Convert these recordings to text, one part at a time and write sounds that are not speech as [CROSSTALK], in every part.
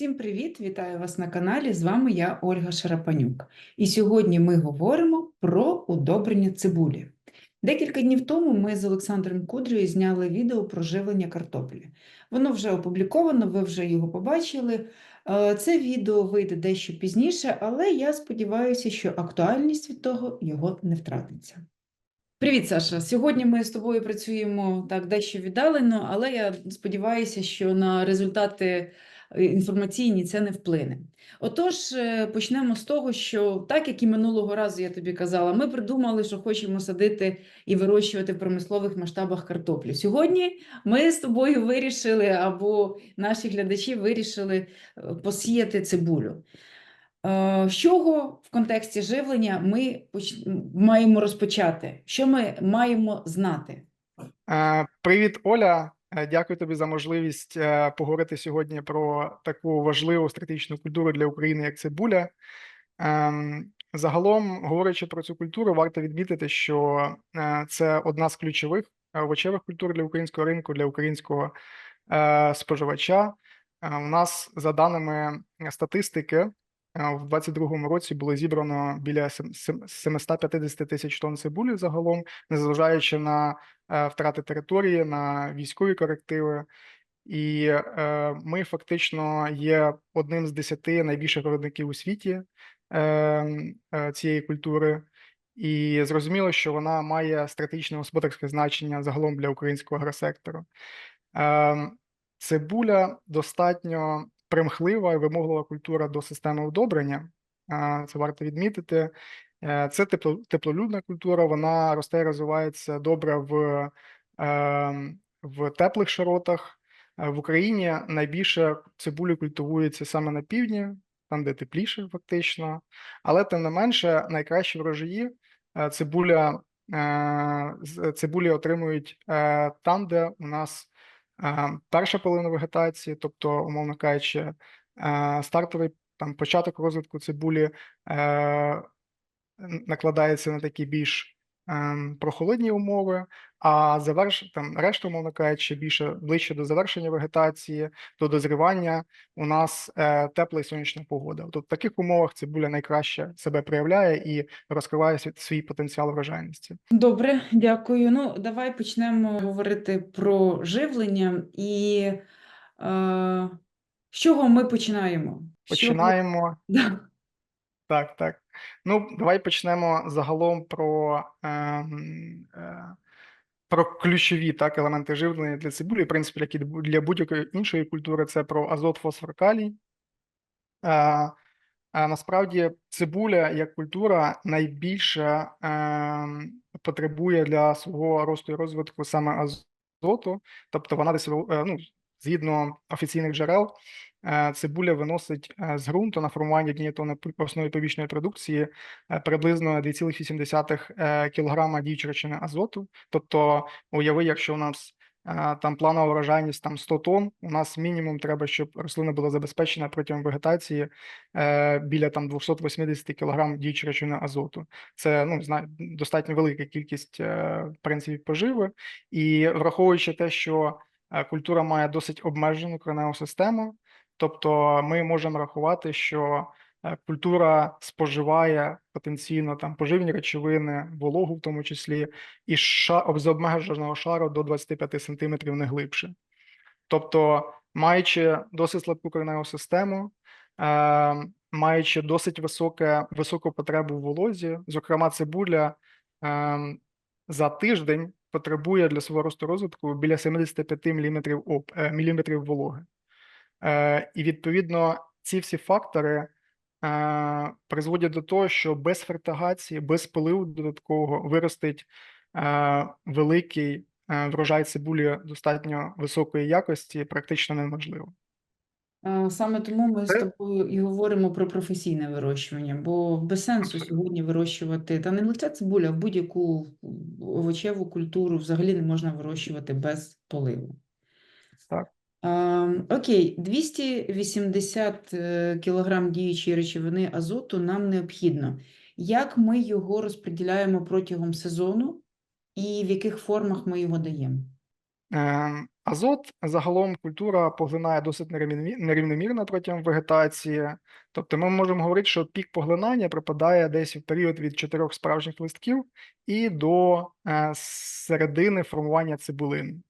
Всім привіт! Вітаю вас на каналі. З вами я, Ольга Шарапанюк. І сьогодні ми говоримо про удобрення цибулі. Декілька днів тому ми з Олександром Кудрою зняли відео про живлення картоплі. Воно вже опубліковано, ви вже його побачили. Е, Це відео вийде дещо пізніше, але я сподіваюся, що актуальність від того його не втратиться. Привіт, Саша. Сьогодні ми з тобою працюємо так дещо віддалено, але я сподіваюся, що на результати інформаційні це не вплине. Отож, е, почнемо з того, що так як і минулого разу я тобі казала, ми придумали, що хочемо садити і вирощувати в промислових масштабах картоплю. Сьогодні ми з тобою вирішили, або наші глядачі вирішили е, посіяти цибулю. Е, З чого в контексті живлення ми маємо розпочати? Що ми маємо знати? Е, Привіт, Оля. Е, Дякую тобі за можливість е, поговорити сьогодні про таку важливу стратегічну культуру для України, як цибуля. Ем, Загалом, говорячи про цю культуру, варто відмітити, що е, це одна з ключових овочевих культур для українського ринку, для українського споживача. У нас, за даними статистики, в 2022 році було зібрано біля сем- сем- 750 тисяч тонн цибулі загалом, незважаючи на е, втрати території, на військові корективи. І е, ми фактично є одним з десяти найбільших виробників у світі е, е, цієї культури. І зрозуміло, що вона має стратегічне господарське значення загалом для українського агросектору. Е, цибуля достатньо примхлива і вимоглива культура до системи удобрення. Це варто відмітити. Е, Це тепло, теплолюдна культура, вона росте і розвивається добре в, е, в теплих широтах. Е, В Україні найбільше цибулі культивується саме на півдні, там, де тепліше, фактично. Але тим не менше, найкращі врожаї е, цибуля, цибулі отримують там, де у нас перша половина вегетації, тобто, умовно кажучи, е, стартовий там початок розвитку цибулі е, накладається на такі більш ем, прохолодні умови, а заверш там решта, умовно кажучи, більше ближче до завершення вегетації, до дозрівання у нас е, тепла і сонячна погода. Тобто в таких умовах цибуля найкраще себе проявляє і розкриває свій, свій потенціал врожайності. Добре, дякую. Ну, давай почнемо говорити про живлення і е, з чого ми починаємо? Починаємо. Да. Так, так. Ну, давай почнемо загалом про, ем, е, про ключові так, елементи живлення для цибулі, в принципі, як і для будь-якої іншої культури, це про азот, фосфор, калій. Е, а насправді цибуля як культура найбільше ем, потребує для свого росту і розвитку саме азоту, тобто вона десь е, ну, згідно офіційних джерел, е, цибуля виносить е, з ґрунту на формування гнітони основної побічної продукції е, приблизно 2,8 е, кг діючої речовини азоту. Тобто, уяви, якщо у нас е, там планова врожайність там 100 тонн, у нас мінімум треба, щоб рослина була забезпечена протягом вегетації е, біля там 280 кг діючої речовини азоту. Це ну зна- достатньо велика кількість е, в принципі поживи, і враховуючи те, що е, культура має досить обмежену кореневу систему, тобто ми можемо рахувати, що е, культура споживає потенційно там поживні речовини, вологу в тому числі, і ша з обмеженого шару до 25 см не глибше. Тобто, маючи досить слабку кореневу систему, е, маючи досить високе, високу потребу в волозі, зокрема, цибуля е, за тиждень потребує для свого росту розвитку біля 75 мм, міліметрів вологи. Е, і відповідно ці всі фактори е, призводять до того, що без фертигації, без поливу додаткового виростить е, великий врожай цибулі достатньо високої якості, практично неможливо. Саме тому ми з тобою і говоримо про професійне вирощування, бо без сенсу сьогодні вирощувати, та не лише цибуля, а будь-яку овочеву культуру взагалі не можна вирощувати без поливу. Так. Ем, Окей, 280 е, кілограм діючої речовини азоту нам необхідно. Як ми його розподіляємо протягом сезону і в яких формах ми його даємо? Е, Азот загалом культура поглинає досить нерівномірно протягом вегетації. Тобто ми можемо говорити, що пік поглинання припадає десь в період від чотирьох справжніх листків і до е, середини формування цибулин.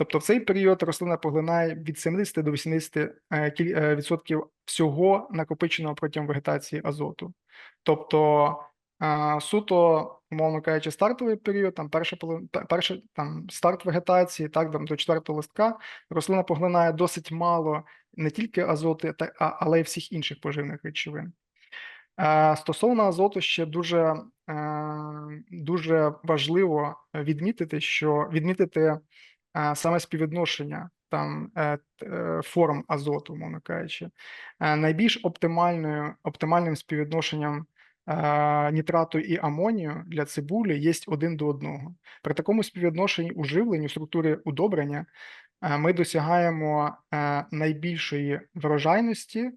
Тобто в цей період рослина поглинає від 70 до 80 е, кіль- е, всього накопиченого протягом вегетації азоту. Тобто е, суто, умовно кажучи, стартовий період, там перша перший там старт вегетації, так там до четвертого листка, рослина поглинає досить мало не тільки азоту, але й всіх інших поживних речовин. Стосовно азоту, ще дуже, дуже важливо відмітити, що відмітити саме співвідношення там е, е, форм азоту, мовно кажучи. Е, Найбільш оптимальною, оптимальним співвідношенням нітрату і амонію для цибулі є один до одного. При такому співвідношенні у живленні, в структурі удобрення, ми досягаємо найбільшої врожайності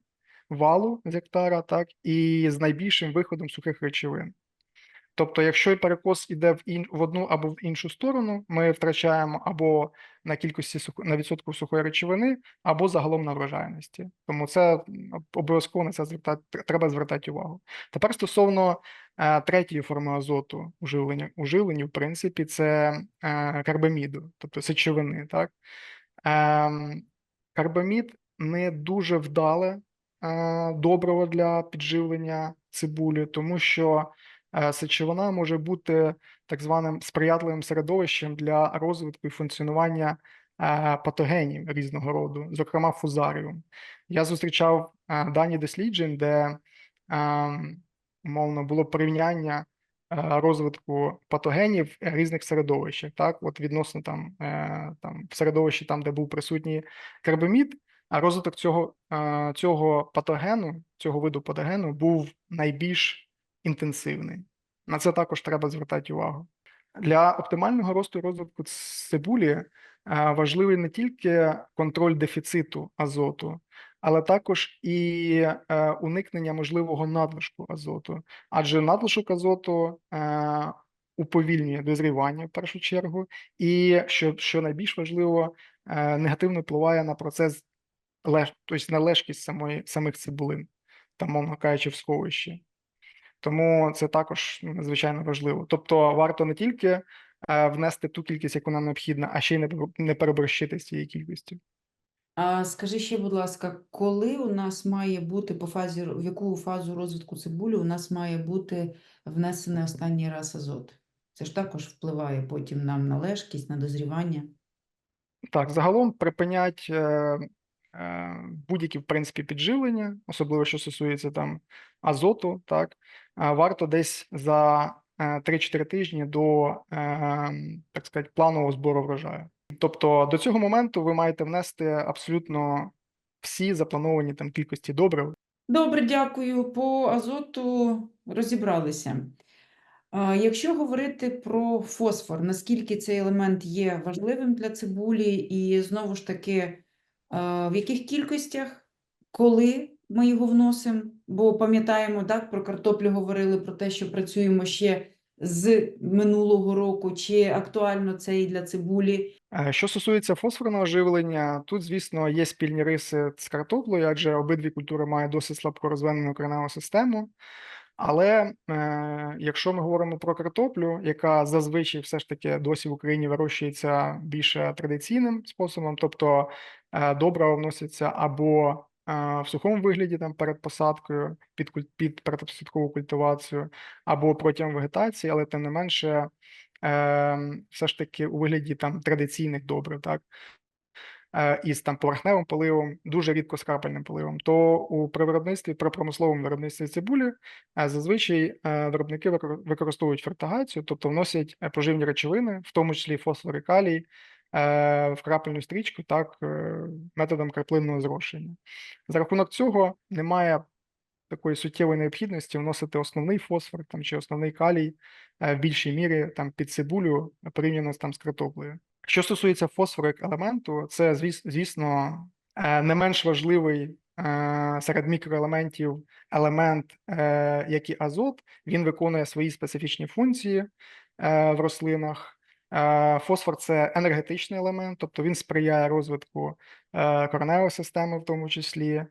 валу з гектара, так, і з найбільшим виходом сухих речовин. Тобто, якщо перекос іде в, ін... в одну або в іншу сторону, ми втрачаємо або на кількості сухо... на відсотку сухої речовини, або загалом на врожайності. Тому це обов'язково на це звертати, треба звертати увагу. Тепер стосовно е, третьої форми азоту у живленні, в принципі, це е, карбаміду, тобто сечовини. Так? Ем, карбамід не дуже вдале е, добриво для підживлення цибулі, тому що е, сечовина може бути так званим сприятливим середовищем для розвитку і функціонування е, патогенів різного роду, зокрема фузаріум. Я зустрічав е, дані досліджень, де е, умовно було порівняння е, розвитку патогенів різних середовищах. Так, от відносно там, е, там в середовищі, там, де був присутній карбамід, а розвиток цього, е, цього патогену, цього виду патогену був найбільш інтенсивний. На це також треба звертати увагу. Для оптимального росту і розвитку цибулі е, важливий не тільки контроль дефіциту азоту, але також і е, уникнення можливого надлишку азоту. Адже надлишок азоту е, уповільнює дозрівання в першу чергу, і що, що найбільш важливо, негативно впливає на процес тобто на лежкість самої, самих цибулин, там, мовно кажучи, в сховищі. Тому це також надзвичайно важливо. Тобто варто не тільки е, внести ту кількість, яку нам необхідна, а ще й не, перебор- не переборщити з цією кількістю. А скажи ще, будь ласка, коли у нас має бути по фазі, в яку фазу розвитку цибулі у нас має бути внесений останній раз азот? Це ж також впливає потім нам на лежкість, на дозрівання. Так, загалом припинять е, е, будь-які, в принципі, підживлення, особливо що стосується там азоту, так, варто десь за е, 3-4 тижні до, е, так сказати, планового збору врожаю. Тобто до цього моменту ви маєте внести абсолютно всі заплановані там кількості добрив. Добре, дякую. По азоту розібралися. Якщо говорити про фосфор, наскільки цей елемент є важливим для цибулі, і знову ж таки, в яких кількостях, коли ми його вносимо? Бо пам'ятаємо, так, про картоплю говорили про те, що працюємо ще з минулого року, чи актуально це і для цибулі. Що стосується фосфорного живлення, тут, звісно, є спільні риси з картоплею, адже обидві культури мають досить слабко розвинену кореневу систему. Але е, якщо ми говоримо про картоплю, яка зазвичай все ж таки досі в Україні вирощується більше традиційним способом, тобто е, добрива вносяться або в сухому вигляді там перед посадкою під, під передпосадкову культивацію, або протягом вегетації, але тим не менше е, все ж таки у вигляді там традиційних добрив, так, е, із там поверхневим поливом, дуже рідко з крапельним поливом, то у при виробництві, при промисловому виробництві цибулі е, зазвичай е, виробники використовують фертагацію, тобто вносять поживні речовини, в тому числі фосфор і калій, в крапельну стрічку, так, е, методом краплинного зрошення. За рахунок цього немає такої суттєвої необхідності вносити основний фосфор там, чи основний калій е, в більшій мірі там, під цибулю порівняно там, з картоплею. Що стосується фосфору як елементу, це, звіс- звісно, е, не менш важливий е, серед мікроелементів елемент, е, як і азот. Він виконує свої специфічні функції е, в рослинах. Фосфор це енергетичний елемент, тобто він сприяє розвитку е, кореневої системи, в тому числі.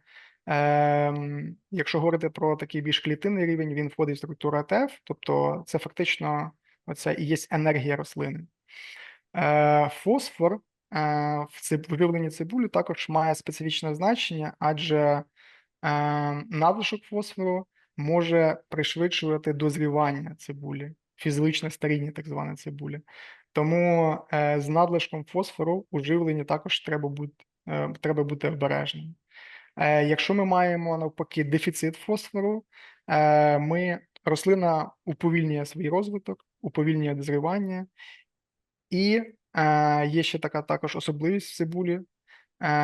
Ем, Якщо говорити про такий більш клітинний рівень, він входить в структуру АТФ, тобто це фактично оце і є енергія рослини. Е, Фосфор е, в циб- цибулі також має специфічне значення, адже е, надлишок фосфору може пришвидшувати дозрівання цибулі, фізичне старіння так зване цибулі. Тому е, з надлишком фосфору у живленні також треба бути, е, треба бути обережним. Е, Якщо ми маємо навпаки дефіцит фосфору, ми, рослина уповільнює свій розвиток, уповільнює дозрівання, і є ще така також особливість в цибулі.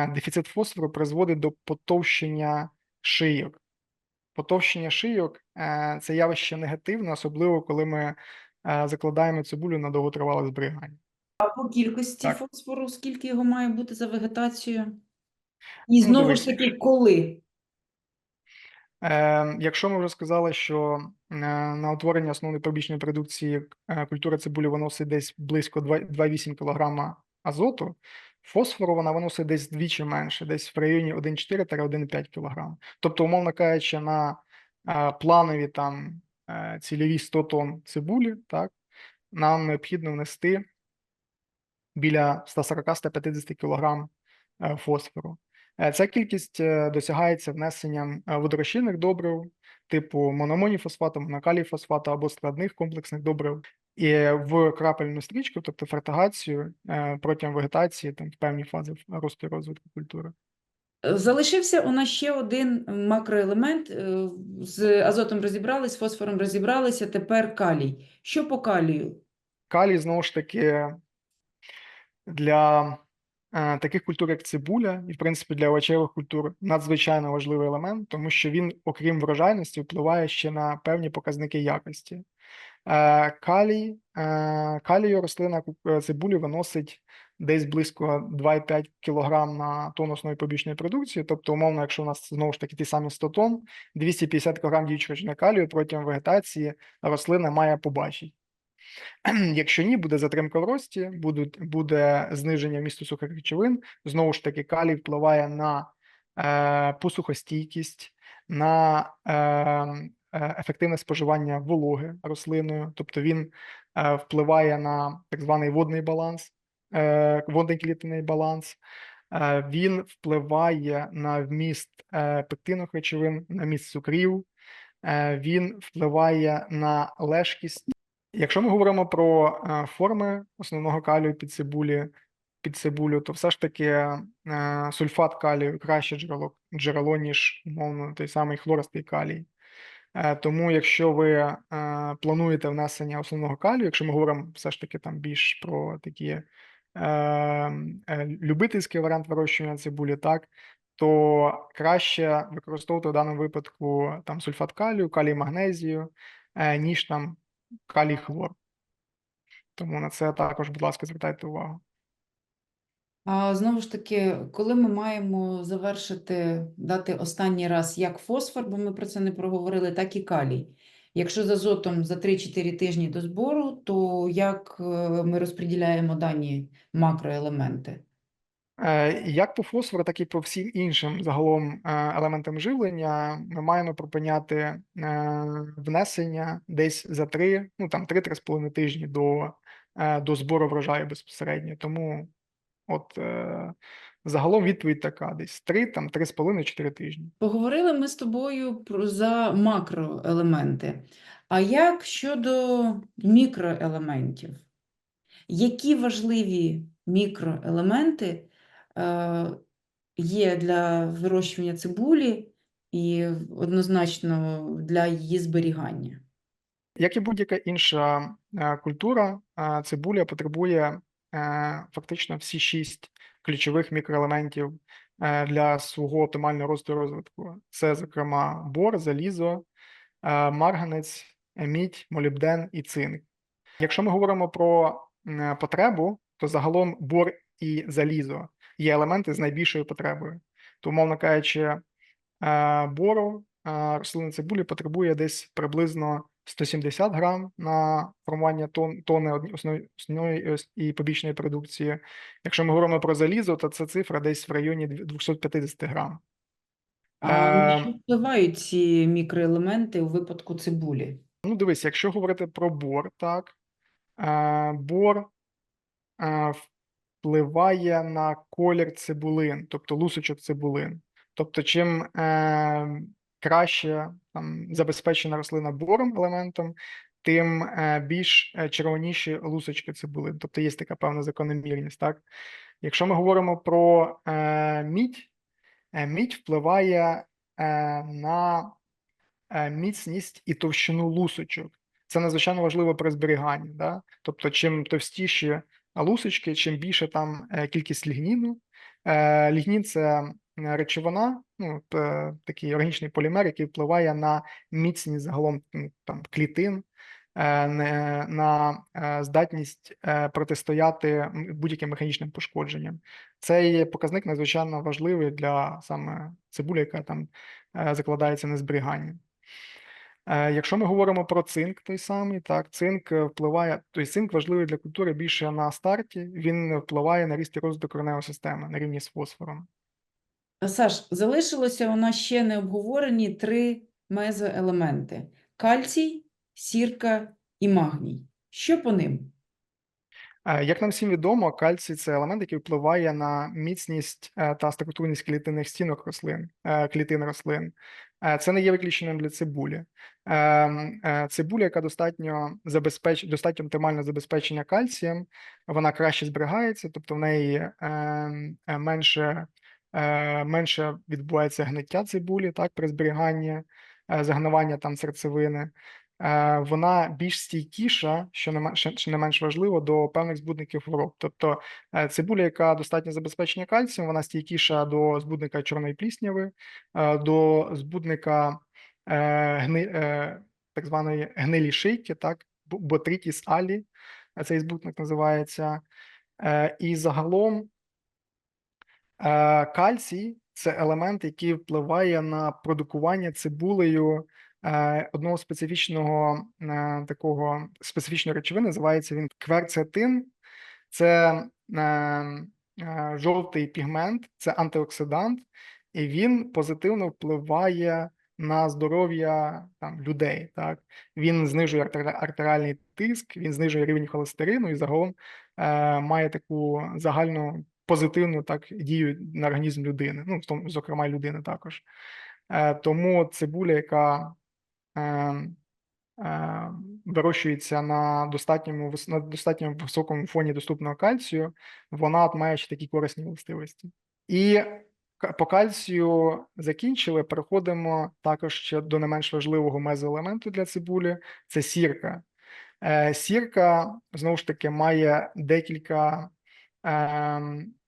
Дефіцит фосфору призводить до потовщення шийок. Потовщення шийок це явище негативне, особливо коли ми закладаємо цибулю на довготривале зберігання. А по кількості Так. фосфору, скільки його має бути за вегетацією? І Ну, знову дивись, ж таки, коли? Е, Якщо ми вже сказали, що е, на утворення основної побічної продукції е, культура цибулі виносить десь близько 2 2,8 кг азоту, фосфору вона виносить десь двічі менше, десь в районі 1,4-1,5 кг. Тобто, умовно кажучи, на е, планові там цільові 100 тонн цибулі, так, нам необхідно внести біля 140-150 кг е, фосфору. Е, Ця кількість е, досягається внесенням е, водорозчинних добрив, типу мономоніфосфату, монокаліфосфату або складних комплексних добрив, і в крапельну стрічку, тобто фертигацію е, протягом вегетації, там в певні фази росту і розвитку культури. Залишився у нас ще один макроелемент. е, З азотом розібрались, з фосфором розібралися, тепер калій. Що по калію? Калій, знову ж таки, для е, таких культур, як цибуля, і, в принципі, для овочевих культур надзвичайно важливий елемент, тому що він, окрім врожайності, впливає ще на певні показники якості. Е, Калій, калію рослина цибулі виносить десь близько 2,5 кг на тонну основної побічної продукції. Тобто, умовно, якщо у нас знову ж таки ті самі 100 тонн, 250 кг діючого речовини калію протягом вегетації рослина має побачити. [CLEARS THROAT] Якщо ні, буде затримка в рості, будуть, буде зниження вмісту сухих речовин. Знову ж таки, калій впливає на е, посухостійкість, на е, е, ефективне споживання вологи рослиною, тобто він е, впливає на так званий водний баланс, е, водний баланс. Е, він впливає на вміст е, пектинових речовин, на вміст цукрів, він впливає на лежкість Якщо ми говоримо про форми основного калію під цибулі, під цибулю, то все ж таки сульфат калію краще джерело, джерело, ніж умовно той самий хлористий калій. Тому, якщо ви плануєте внесення основного калію, якщо ми говоримо все ж таки там більш про такі любительський варіант вирощування цибулі, так, то краще використовувати в даному випадку там сульфат калію, калій магнезію, е, ніж там калій хлор. Тому на це також, будь ласка, звертайте увагу. А знову ж таки, коли ми маємо завершити, дати останній раз як фосфор, бо ми про це не проговорили, так і калій. Якщо з азотом за 3-4 тижні до збору, то як е, ми розподіляємо дані макроелементи? Е, Як по фосфору, так і по всім іншим загалом е, елементам живлення ми маємо припиняти внесення десь за 3, ну там 3-3,5 тижні до, до збору врожаю безпосередньо. Тому от загалом відповідь така: десь 3, там 3,5-4 тижні. Поговорили ми з тобою про за макроелементи. А як щодо мікроелементів? Які важливі мікроелементи е, є для вирощування цибулі і однозначно для її зберігання? Як і будь-яка інша е, культура, е, цибуля потребує е, фактично всі шість ключових мікроелементів е, для свого оптимального росту і розвитку. Це, зокрема, бор, залізо, е, марганець, е, мідь, молібден і цинк. Якщо ми говоримо про потребу, то загалом бор і залізо є елементи з найбільшою потребою. То, умовно кажучи, е, бору е, рослина цибулі потребує десь приблизно 170 грам на формування тон, тони основної, основної і побічної продукції. Якщо ми говоримо про залізо, то це цифра десь в районі 250 грам. А на Е, що впливають ці мікроелементи у випадку цибулі? Ну, дивись, якщо говорити про бор, так, е, бор е, впливає на колір цибулин, тобто лусочок цибулин. Тобто, чим е, краще там, забезпечена рослина бором елементом, тим е, більш е, червоніші лусочки цибулин. Тобто є така певна закономірність. Так? Якщо ми говоримо про е, мідь, мідь впливає на міцність і товщину лусочок. Це надзвичайно важливо при зберіганні. Да? Тобто, чим товстіші лусочки, чим більше там кількість лігніну. Лігнін це речовина, ну, п- такий органічний полімер, який впливає на міцність загалом ну, там, клітин, е, на е, здатність е, протистояти будь-яким механічним пошкодженням. Цей показник надзвичайно важливий для саме цибулі, яка там е, закладається на зберігання. Е, Якщо ми говоримо про цинк, той самий, так, цинк е, впливає, тобто цинк важливий для культури більше на старті, він впливає на ріст і розвиток кореневої системи на рівні з фосфором. Саш, залишилося у нас ще не обговорені три мезоелементи: кальцій, сірка і магній. Що по ним? Е, Як нам всім відомо, кальцій це елемент, який впливає на міцність е, та структурність клітинних стінок рослин, е, клітин рослин. Це не є виключенням для цибулі. Е, м, е, Цибуля, яка достатньо забезпеч... достатньо оптимально забезпечення кальцієм, вона краще зберігається, тобто в неї е, м, е, менше, менше відбувається гниття цибулі, так, при зберіганні, е, загнивання там серцевини. Е, Вона більш стійкіша, що не менш, що не менш важливо, до певних збудників хвороб. Тобто е, цибуля, яка достатньо забезпечена кальцієм, вона стійкіша до збудника чорної плісняви, е, до збудника е, гни, е, так званої гнилі шийки, так, бо- ботритіс алі, е, цей збудник називається. Е, І загалом Е, Кальцій це елемент, який впливає на продукування цибулею е, одного специфічного е, такого специфічної речовини. Називається він кверцетин. Це е, е, жовтий пігмент, це антиоксидант, і він позитивно впливає на здоров'я там людей. Так він знижує артер- артеріальний тиск, він знижує рівень холестерину і загалом е, має таку загальну позитивну так дію на організм людини. Ну, тому, зокрема, людини також. Е, тому цибуля, яка е, е, вирощується на достатньому на достатньо високому фоні доступного кальцію, вона має ще такі корисні властивості. І по кальцію закінчили. Переходимо також ще до не менш важливого мезоелементу для цибулі це сірка. Е, Сірка знову ж таки має декілька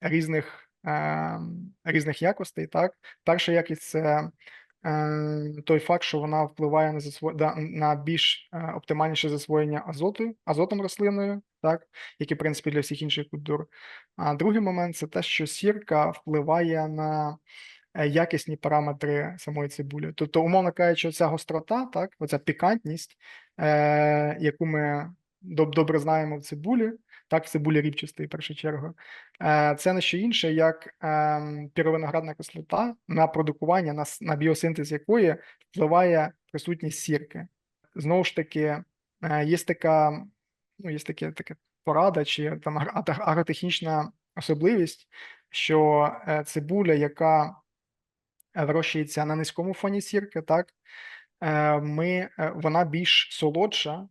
різних, ем, різних якостей. Так, перша якість це ем, той факт, що вона впливає на засво... на більш е, оптимальніше засвоєння азоту, азотом рослиною, так, як і в принципі для всіх інших культур. А другий момент це те, що сірка впливає на е, якісні параметри самої цибулі. Тобто, умовно кажучи, ця гострота, так, оця пікантність, е, яку ми доб- добре знаємо в цибулі, так, в цибулі рібчастої, в першу чергу, е, це не що інше, як е, піровиноградна кислота, на продукування, на, на біосинтез якої впливає присутність сірки. Знову ж таки, е, є така, ну, є таке, таке порада чи там агротехнічна особливість, що е, цибуля, яка вирощується на низькому фоні сірки, так, ми, вона більш солодша,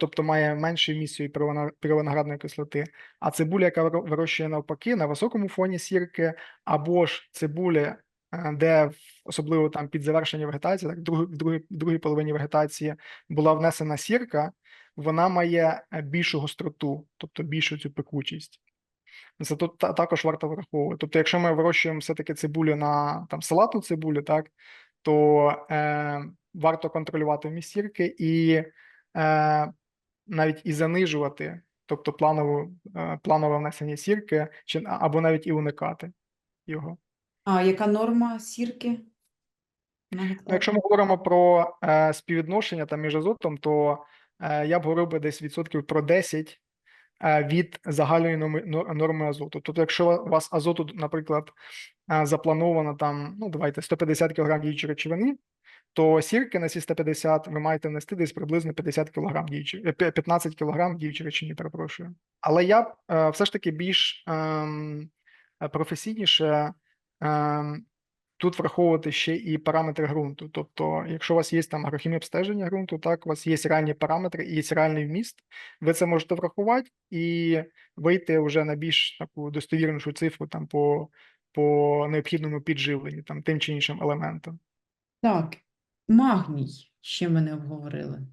тобто має меншу емісію піровино- піровиноградної кислоти, а цибуля, яка вирощує навпаки на високому фоні сірки, або ж цибуля, е, де особливо там під завершення вегетації, так, другій, в другій, половині вегетації була внесена сірка, вона має е, більшу гостроту, тобто більшу цю пекучість. Це тут також варто враховувати. Тобто, якщо ми вирощуємо все-таки цибулю на там салатну цибулю, так то е, варто контролювати вміст сірки і е, навіть і занижувати, тобто планову, е, планове внесення сірки, чи або навіть і уникати його. А яка норма сірки? Ну? Якщо ми говоримо про е, співвідношення там між азотом, то е, я б говорив би десь відсотків про 10 е, від загальної норми, норми азоту. Тобто, якщо у вас азоту, наприклад, е, заплановано там, ну давайте 150 кг діючої речовини, то сірки на ці 150 ви маєте внести десь приблизно 50 кг діючої, е, 15 кг діючої речовини, перепрошую. Але я е, все ж таки більш ем, е, професійніше ем, тут враховувати ще і параметри ґрунту. Тобто, якщо у вас є там агрохімія обстеження ґрунту, так, у вас є реальні параметри і є реальний вміст, ви це можете врахувати і вийти вже на більш таку достовірнішу цифру там по, по необхідному підживленню, там тим чи іншим елементам. Так, магній, ще ми не обговорили.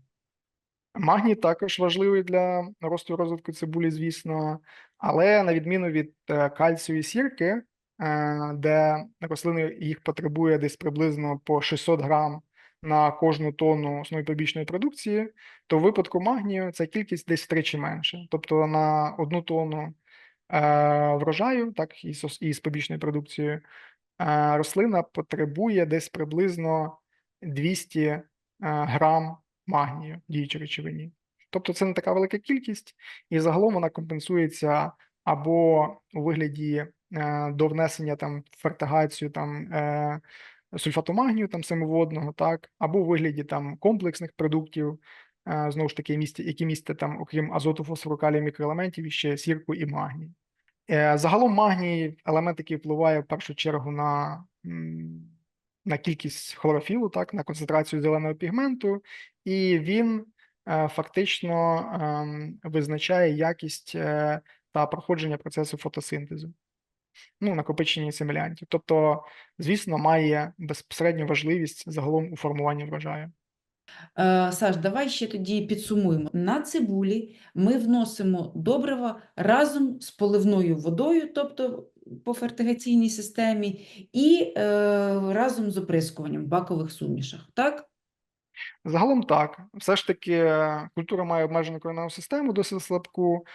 Магній також важливий для росту і розвитку цибулі, звісно, але на відміну від е, кальцію і сірки, е, де рослини їх потребує десь приблизно по 600 грам на кожну тонну основної побічної продукції, то в випадку магнію ця кількість десь втричі менше. Тобто на одну тонну е, врожаю, так і з, побічною продукцією, рослина потребує десь приблизно 200 е, грам магнію діючій речовині. Тобто це не така велика кількість, і загалом вона компенсується або у вигляді е, до внесення там фертигацію там е, сульфату магнію там самоводного, так, або у вигляді там комплексних продуктів, знову ж таки, які містять там, окрім азоту, фосфору, калію, мікроелементів, ще сірку і магній. Загалом магній елемент, який впливає в першу чергу на, на кількість хлорофілу, так, на концентрацію зеленого пігменту, і він е, фактично ем, визначає якість е, та проходження процесу фотосинтезу, ну, накопичення асимілянтів. Тобто, звісно, має безпосередню важливість загалом у формуванні врожаю. Е, Саш, давай ще тоді підсумуємо. На цибулі ми вносимо добрива разом з поливною водою, тобто по фертигаційній системі, і е, разом з оприскуванням в бакових сумішах, так? Загалом так. Все ж таки, е, культура має обмежену кореневу систему, досить слабку,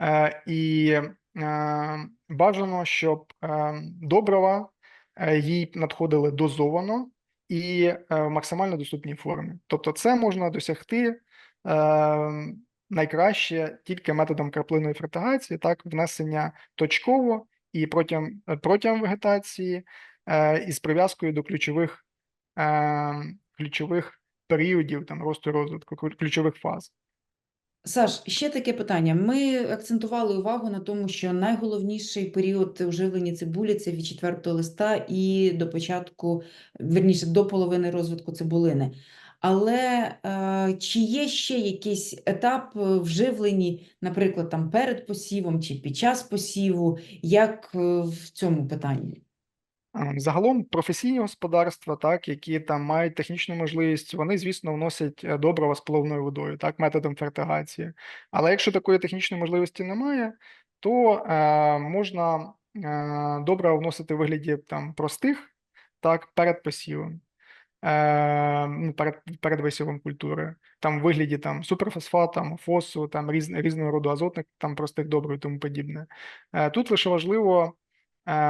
е, і е, бажано, щоб е, добрива е, їй надходили дозовано і е, в максимально доступній формі. Тобто, це можна досягти е, найкраще тільки методом краплиної фертигації, так, внесення точково і протягом, протягом вегетації, е, із прив'язкою до ключових, е, ключових періодів там росту розвитку, ключових фаз. Саш, ще таке питання. Ми акцентували увагу на тому, що найголовніший період у живленні цибулі це від 4 листа і до початку, верніше, до половини розвитку цибулини. Але е, чи є ще якийсь етап в живленні, наприклад, там перед посівом чи під час посіву, як е, в цьому питанні? Загалом професійні господарства, так, які там мають технічну можливість, вони, звісно, вносять е, добрива з половною водою, так, методом фертигації. Але якщо такої технічної можливості немає, то е, можна е, добрива вносити в вигляді там простих, так, перед посівом. Е, ну, перед, перед висівом культури, там в вигляді там суперфосфат, там фосу, там різ, різного роду азотних, там простих добрив і тому подібне. Е, тут лише важливо е,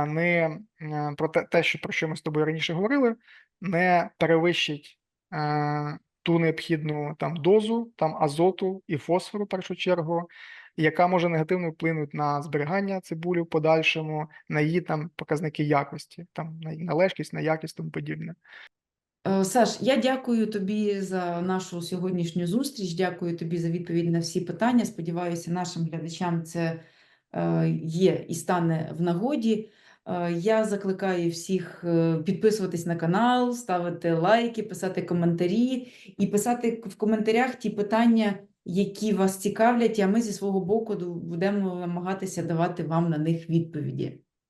не е, про те, те, що про що ми з тобою раніше говорили, не перевищить е, ту необхідну там дозу там азоту і фосфору, в першу чергу, яка може негативно вплинути на зберігання цибулі в подальшому, на її там показники якості, там на її належкість, на якість тому подібне. Е, Саш, я дякую тобі за нашу сьогоднішню зустріч. Дякую тобі за відповідь на всі питання. Сподіваюся, нашим глядачам це е, є і стане в нагоді. Е, Я закликаю всіх е, підписуватись на канал, ставити лайки, писати коментарі і писати в коментарях ті питання, які вас цікавлять, а ми зі свого боку будемо намагатися давати вам на них відповіді.